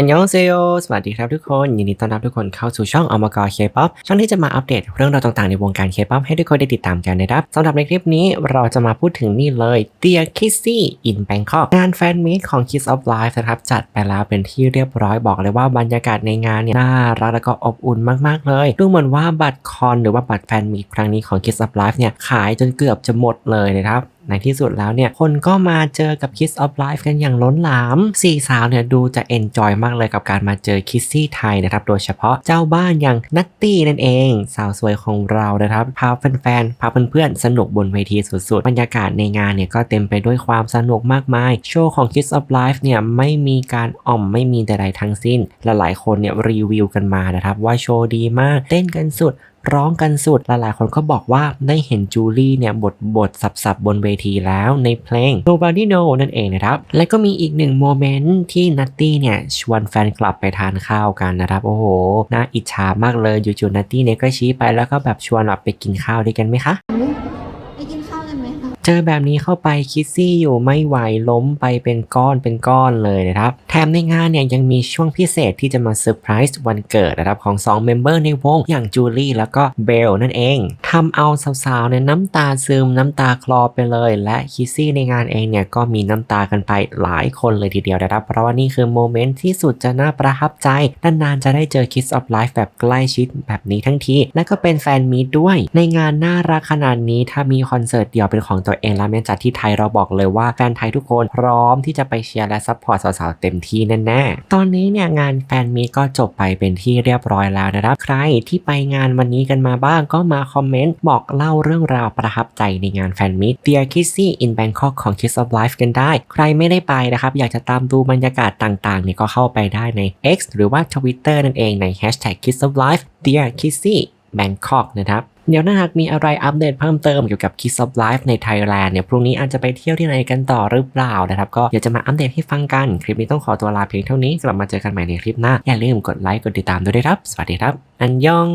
อันยองเซโยสวัสดีครับทุกคน ยินดีต้อนรับทุกคนเข้าสู่ช่องอมกรเคป๊อปช่องที่จะมาอัปเดตเรื่องราวต่างๆในวงการเคป๊อปให้ทุกคนได้ติดตามกันนะครับสำหรับในคลิปนี้เราจะมาพูดถึงนี่เลย Dear Kissy in Bangkok งานแฟนมีตของ Kiss of Life นะครับจัดไปแล้วเป็นที่เรียบร้อยบอกเลยว่าบรรยากาศในงานเนี่ยน่ารักและก็อบอุ่นมากๆเลย ดูเหมือนว่าบัตรคอนหรือว่าบัตรแฟนมีตครั้งนี้ของ Kiss of Life เนี่ยขายจนเกือบจะหมดเลยนะครับในที่สุดแล้วเนี่ย คนก็มาเจอกับ Kiss of Life กันอย่างล้นหลาม สี่สาวเนี่ยดูจะเอนจอยมากเลยกับการมาเจอคิสซี่ไทยนะครับ โดยเฉพาะเจ้าบ้านอย่างนัตตี้นั่นเอง สาวสวยของเรานะครับ พาแฟนๆ พาเพื่อนๆ สนุกบนเวทีสุดๆ บรรยากาศในงานเนี่ยก็เต็มไปด้วยความสนุกมากมาย โชว์ของ Kiss of Life เนี่ยไม่มีการอ่อมไม่มีใดๆทั้งสิ้นและหลายคนเนี่ยรีวิวกันมานะครับว่าโชว์ดีมาก เต้นกันสุดร้องกันสุดหลายๆ คนก็บอกว่าได้เห็นจูลี่เนี่ยบทบทสับๆ บนเวทีแล้วในเพลง Nobody Know นั่นเองนะครับ และก็มีอีกหนึ่งโมเมนต์ที่นัตตี้เนี่ยชวนแฟนคลับไปทานข้าวกันนะครับ โอ้โห น่าอิจฉามากเลยจู่ๆนัตตี้เนี่ยก็ชี้ไปแล้วก็แบบชวนแบบไปกินข้าวด้วยกันไหมคะไปกินข้าวกันไหมคะ เจอแบบนี้เข้าไปคิสซี่อยู่ไม่ไหวล้มไปเป็นก้อนเป็นก้อนเลยนะครับ แถมในงานเนี่ยยังมีช่วงพิเศษที่จะมาเซอร์ไพรส์วันเกิดนะครับของ2เมมเบอร์ในวงอย่างจูลี่แล้วก็เบลนั่นเองทำเอาสาวๆเนี่ยน้ำตาซึมน้ำตาคลอไปเลย และคิสซี่ในงานเองเนี่ยก็มีน้ำตากันไปหลายคนเลยทีเดียวนะครับ เพราะว่านี่คือโมเมนต์ที่สุดจะน่าประทับใจนานๆจะได้เจอ Kiss of Life แบบใกล้ชิดแบบนี้ทั้งทีและก็เป็นแฟนมีตด้วย ในงานน่ารักขนาดนี้ถ้ามีคอนเสิร์ตเดี่ยวเป็นของตวเองแล้วแม้จัดที่ไทยเราบอกเลยว่าแฟนไทยทุกคนพร้อมที่จะไปเชียร์และซัพพอร์ตสาวๆเต็มที่แน่ๆ ตอนนี้เนี่ยงานแฟนมีตก็จบไปเป็นที่เรียบร้อยแล้วนะครับ ใครที่ไปงานวันนี้กันมาบ้างก็มาคอมเมนต์บอกเล่าเรื่องราวประทับใจในงานแฟนมีต Dear Kissy in Bangkok ของ Kiss of Life กันได้ ใครไม่ได้ไปนะครับอยากจะตามดูบรรยากาศต่างๆเนี่ยก็เข้าไปได้ใน X หรือว่า Twitter นั่นเองใน Hashtag Kiss of Life Dear Kissy Bangkok นะครับ เดี๋ยวถ้าหากมีอะไรอัปเดตเพิ่มเติมเกี่ยวกับ Kiss of Life ในไทยแลนด์เนี่ยพรุ่งนี้อาจจะไปเที่ยวที่ไหนกันต่อหรือเปล่านะครับก็เดี๋ยวจะมาอัปเดตให้ฟังกัน คลิปนี้ต้องขอตัวลาเพียงเท่านี้กลับมาเจอกันใหม่ในคลิปหน้าอย่าลืมกดไลค์กดติดตามด้วยครับ สวัสดีครับ อันยอง